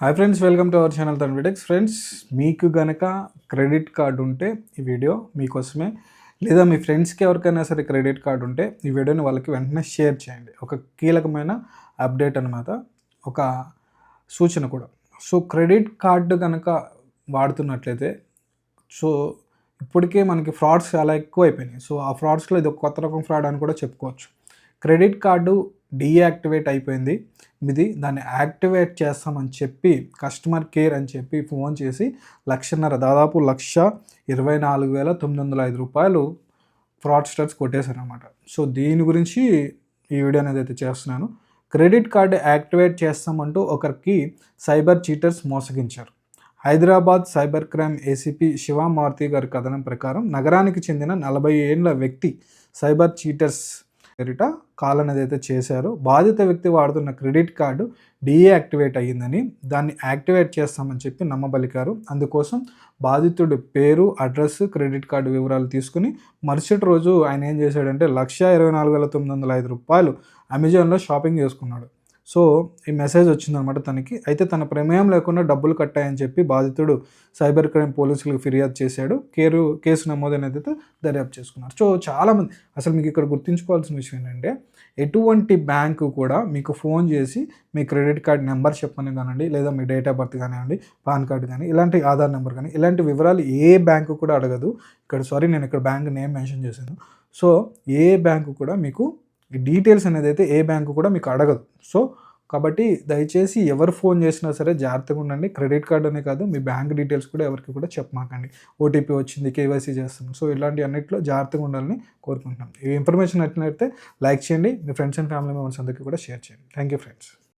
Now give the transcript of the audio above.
Hi friends welcome to our channel తన్విడెక్స్ friends మీకు గనక credit card ఉంటే ఈ వీడియో మీకోసమే. లేదా మీ ఫ్రెండ్స్కి ఎవరికైనా సరే క్రెడిట్ కార్డు ఉంటే ఈ వీడియోని వాళ్ళకి వెంటనే షేర్ చేయండి. ఒక కీలకమైన అప్డేట్ అనమాట ఒక సూచన కూడా. సో క్రెడిట్ కార్డు కనుక వాడుతున్నట్లయితే సో ఇప్పటికే మనకి ఫ్రాడ్స్ చాలా ఎక్కువ అయిపోయినాయి సో ఆ ఫ్రాడ్స్లో ఇది ఒక కొత్త రకం ఫ్రాడ్ అని కూడా చెప్పుకోవచ్చు. క్రెడిట్ కార్డు డీయాక్టివేట్ అయిపోయింది. మీది దాన్ని యాక్టివేట్ చేస్తామని చెప్పి కస్టమర్ కేర్ అని చెప్పి ఫోన్ చేసి లక్షన్నర దాదాపు లక్ష ఇరవై నాలుగు వేల తొమ్మిది వందల ఐదు రూపాయలు ఫ్రాడ్స్టర్స్ కొట్టేశారనమాట సో దీని గురించి ఈ వీడియో అనేది అయితే చేస్తున్నాను. క్రెడిట్ కార్డు యాక్టివేట్ చేస్తామంటూ ఒకరికి cyber cheaters మోసగించారు. Hyderabad cyber crime ACP Shivamaruthi గారి కథనం ప్రకారం నగరానికి చెందిన నలభై ఏళ్ళ వ్యక్తి సైబర్ చీటర్స్ పేరిట కాల్ అనేది అయితే చేశారు. బాధిత వ్యక్తి వాడుతున్న క్రెడిట్ కార్డు డీయాక్టివేట్ అయ్యిందని దాన్ని యాక్టివేట్ చేస్తామని చెప్పి నమ్మబలికారు. అందుకోసం బాధితుడి పేరు అడ్రస్ క్రెడిట్ కార్డు వివరాలు తీసుకుని మరుసటి రోజు ఆయన ఏం చేశాడంటే లక్ష ఇరవై నాలుగు వేల తొమ్మిది వందల ఐదు రూపాయలు అమెజాన్లో షాపింగ్ చేసుకున్నాడు. సో ఈ మెసేజ్ వచ్చిందనమాట తనకి. అయితే తన ప్రమేయం లేకుండా డబ్బులు కట్టాయని చెప్పి బాధితుడు సైబర్ క్రైమ్ పోలీసులకు ఫిర్యాదు చేశాడు. కేరు కేసు నమోదైనది అయితే దర్యాప్తు చేసుకున్నారు. సో చాలామంది అసలు మీకు ఇక్కడ గుర్తుంచుకోవాల్సిన విషయం ఏంటంటే ఎటువంటి బ్యాంకు కూడా మీకు ఫోన్ చేసి మీ క్రెడిట్ కార్డ్ నెంబర్ చెప్పని కానివ్వండి లేదా మీ డేట్ ఆఫ్ బర్త్ కానివ్వండి పాన్ కార్డు కానీ ఇలాంటి ఆధార్ నెంబర్ కానీ ఇలాంటి వివరాలు ఏ బ్యాంకు కూడా అడగదు. ఇక్కడ సారీ నేను ఇక్కడ బ్యాంక్ నేమ్ మెన్షన్ చేశాను. సో ఏ బ్యాంకు కూడా మీకు ఈ డీటెయిల్స్ అనేది అయితే ఏ బ్యాంకు కూడా మీకు అడగదు. సో కాబట్టి దయచేసి ఎవరు ఫోన్ చేసినా సరే జాగ్రత్తగా ఉండండి. క్రెడిట్ కార్డ్ అనే కాదు మీ బ్యాంక్ డీటెయిల్స్ కూడా ఎవరికి కూడా చెప్పమాకండి. ఓటీపీ వచ్చింది కేవైసీ చేస్తున్నాం. సో ఇలాంటి అన్నింటిలో జాగ్రత్తగా ఉండాలని కోరుకుంటున్నాం. ఈ ఇన్ఫర్మేషన్ నచ్చినట్లయితే లైక్ చేయండి. మీ ఫ్రెండ్స్ అండ్ ఫ్యామిలీ మెంబర్స్ అందరికీ కూడా షేర్ చేయండి. Thank you friends.